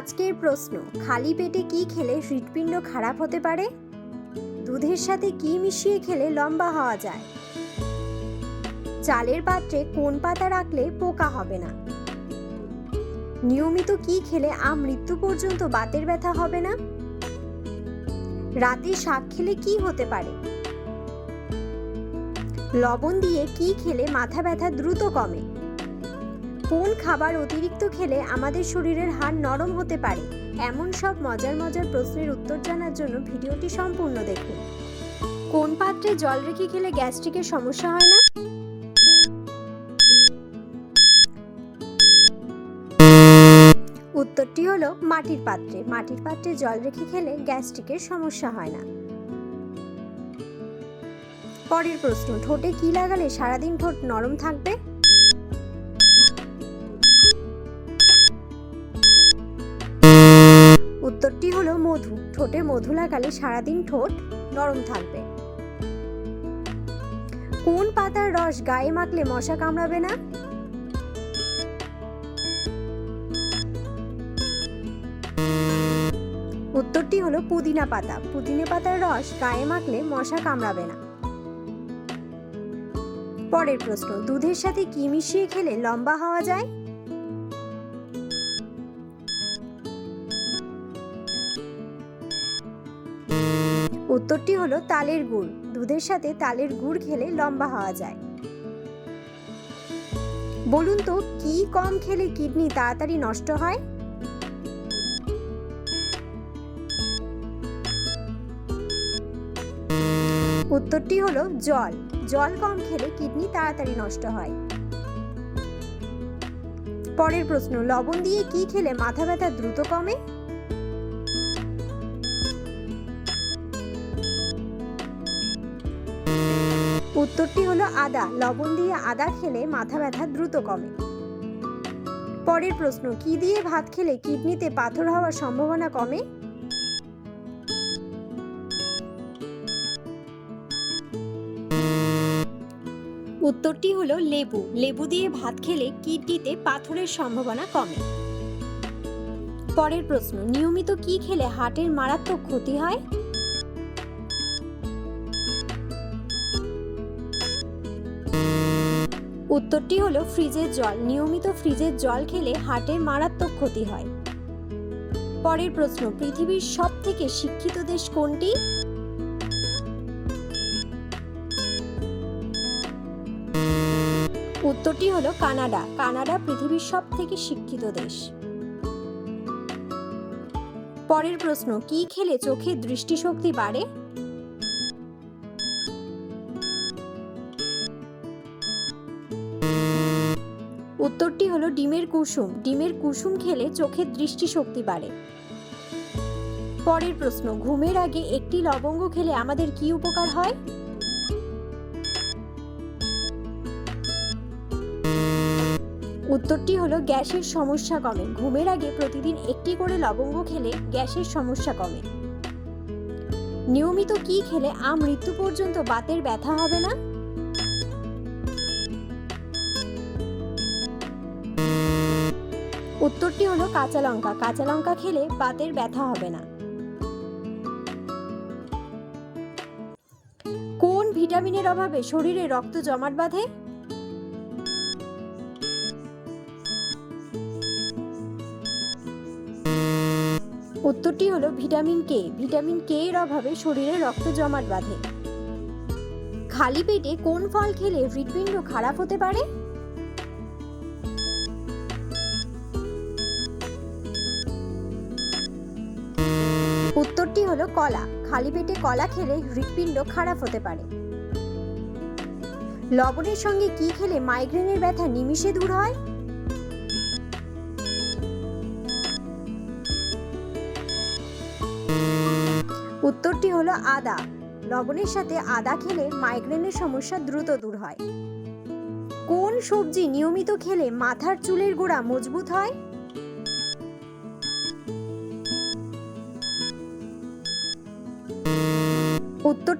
আজকের প্রশ্ন, খালি পেটে কি খেলে হৃৎপিণ্ড খারাপ হতে পারে? দুধের সাথে কি মিশিয়ে খেলে লম্বা হওয়া যায়? চালের পাত্রে কোন পাতা রাখলে পোকা হবে না? নিয়মিত কি খেলে আম মৃত্যু পর্যন্ত বাতের ব্যথা হবে না? রাতে শাক খেলে কি হতে পারে? লবণ দিয়ে কি খেলে মাথা ব্যথা দ্রুত কমে? কোন খাবার অতিরিক্ত খেলে আমাদের শরীরের হাড় নরম হতে পারে? এমন সব মজার মজার প্রশ্নের উত্তর জানার জন্য ভিডিওটি সম্পূর্ণ দেখুন। কোন পাত্রে জল রেখে খেলে গ্যাস্ট্রিকের সমস্যা হয় না? উত্তরটি হলো মাটির পাত্রে। মাটির পাত্রে জল রেখে খেলে গ্যাস্ট্রিকের সমস্যা হয় না। পরের প্রশ্ন, ঠোঁটে কি লাগালে সারাদিন ঠোঁট নরম থাকবে? উত্তরটি হলো মধু। ঠোঁটে মধু লাগালে সারাদিন ঠোঁট নরম থাকবে। কোন পাতার রস গায়ে মাখলে মশা কামড়াবে না? উত্তরটি হলো পুদিনা পাতা। পুদিনা পাতার রস গায়ে মাখলে মশা কামড়াবে না। পরের প্রশ্ন, দুধের সাথে কি মিশিয়ে খেলে লম্বা হওয়া যায়? উত্তরটি হলো তালের গুড়। দুধের সাথে তালের গুড় খেলে লম্বা হওয়া যায়। বলুন তো, কি কম খেলে কিডনি তাড়াতাড়ি নষ্ট হয়? উত্তরটি হলো জল। জল কম খেলে কিডনি তাড়াতাড়ি নষ্ট হয়। পরের প্রশ্ন, লবণ দিয়ে কি খেলে মাথা ব্যথা দ্রুত কমে? উত্তরটি হলো আদা। লবণ দিয়ে আদা খেলে মাথা ব্যথা দ্রুত কমে। পরের প্রশ্ন, কি দিয়ে ভাত খেলে কিডনিতে পাথর হওয়ার সম্ভাবনা কমে? উত্তরটি হলো লেবু। লেবু দিয়ে ভাত খেলে কিডনিতে পাথরের সম্ভাবনা কমে। পরের প্রশ্ন, নিয়মিত কি খেলে হার্টের মারাত্মক ক্ষতি হয়? উত্তরটি হলো ফ্রিজের জল। নিয়মিত ফ্রিজের জল খেলে হার্টের মারাত্মক ক্ষতি হয়। পরের প্রশ্ন, পৃথিবীর সব থেকে শিক্ষিত দেশ কোনটি? উত্তরটি হলো কানাডা। কানাডা পৃথিবীর সব থেকে শিক্ষিত দেশ। পরের প্রশ্ন, কি খেলে চোখের দৃষ্টিশক্তি বাড়ে? উত্তরটি হলো ডিমের কুসুম। ডিমের কুসুম খেলে চোখের দৃষ্টিশক্তি বাড়ে। পরের প্রশ্ন, ঘুমের আগে একটি লবঙ্গ খেলে আমাদের কি উপকার হয়? উত্তরটি হলো গ্যাসের সমস্যা কমে। ঘুমের আগে প্রতিদিন একটি করে লবঙ্গ খেলে গ্যাসের সমস্যা কমে। নিয়মিত কি খেলে আম মৃত্যু পর্যন্ত বাতের ব্যথা হবে না? উত্তরটি হলো কাঁচা লঙ্কা। কাঁচা লঙ্কা খেলে বাতের ব্যথা হবে না। কোন ভিটামিনের অভাবে শরীরে রক্ত জমাট বাঁধে? উত্তরটি হলো ভিটামিন কে। ভিটামিন কে এর অভাবে শরীরে রক্ত জমাট বাঁধে। খালি পেটে কোন ফল খেলে হৃৎপিণ্ড খারাপ হতে পারে? হলো কলা। খালি পেটে কলা খেলে হৃৎপিণ্ড খারাপ হতে পারে। লবণের সঙ্গে কি খেলে মাইগ্রেনের ব্যথা নিমিষে দূর হয়? উত্তরটি হলো আদা। লবণের সাথে আদা খেলে মাইগ্রেনের সমস্যা দ্রুত দূর হয়। কোন সবজি নিয়মিত খেলে মাথার চুলের গোড়া মজবুত হয়?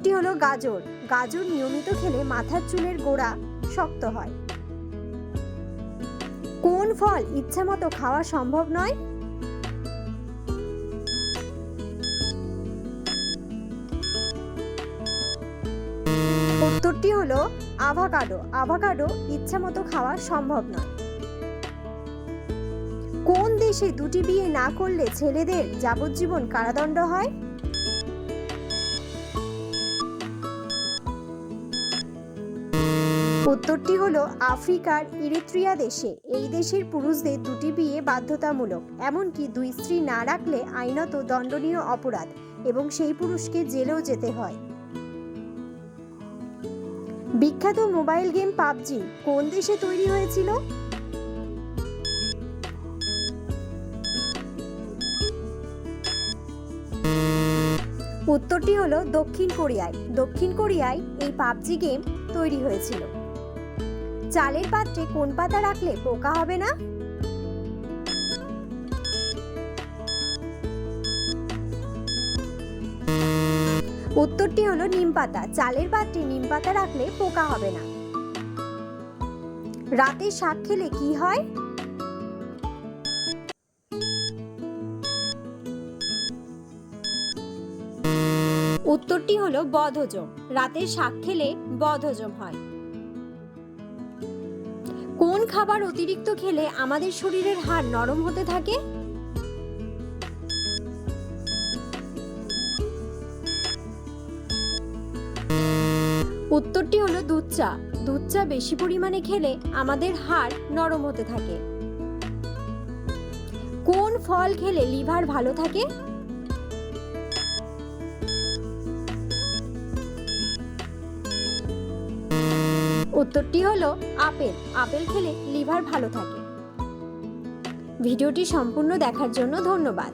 অপরটি হলো গাজর। গাজর নিয়মিত খেলে মাথার চুলের গোড়া শক্ত হয়। কোন ফল ইচ্ছামতো খাওয়া সম্ভব নয়? উত্তরটি হলো আভাকাডো আভাকাডো ইচ্ছামতো খাওয়া সম্ভব নয়। কোন দেশে দুটি বিয়ে না করলে ছেলেদের যাবজ্জীবন কারাদণ্ড হয়? উত্তরটি হলো আফ্রিকার ইরিত্রিয়া দেশে। এই দেশের পুরুষদের দুটি বিয়ে বাধ্যতামূলক, এমনকি দুই স্ত্রী না রাখলে আইনত দণ্ডনীয় অপরাধ, এবং সেই পুরুষকে জেলেও যেতে হয়। বিখ্যাত মোবাইল গেম পাবজি কোন দেশে তৈরি হয়েছিল? উত্তরটি হলো দক্ষিণ কোরিয়ায়। দক্ষিণ কোরিয়ায় এই পাবজি গেম তৈরি হয়েছিল। চালের পাত্রে কোন পাতা রাখলে পোকা হবে না? উত্তরটি হলো নিম পাতা। চালের পাত্রে নিম পাতা রাখলে পোকা হবে না। রাতে শাক খেলে কি হয়? উত্তরটি হলো বদহজম। রাতে শাক খেলে বদহজম হয়। খাবার অতিরিক্ত খেলে আমাদের শরীরের হাড় নরম হতে থাকে? উত্তরটি হলো দুধ চা। দুধ চা বেশি পরিমাণে খেলে আমাদের হাড় নরম হতে থাকে। কোন ফল খেলে লিভার ভালো থাকে? উত্তরটি হলো আপেল। আপেল খেলে লিভার ভালো থাকে। ভিডিওটি সম্পূর্ণ দেখার জন্য ধন্যবাদ।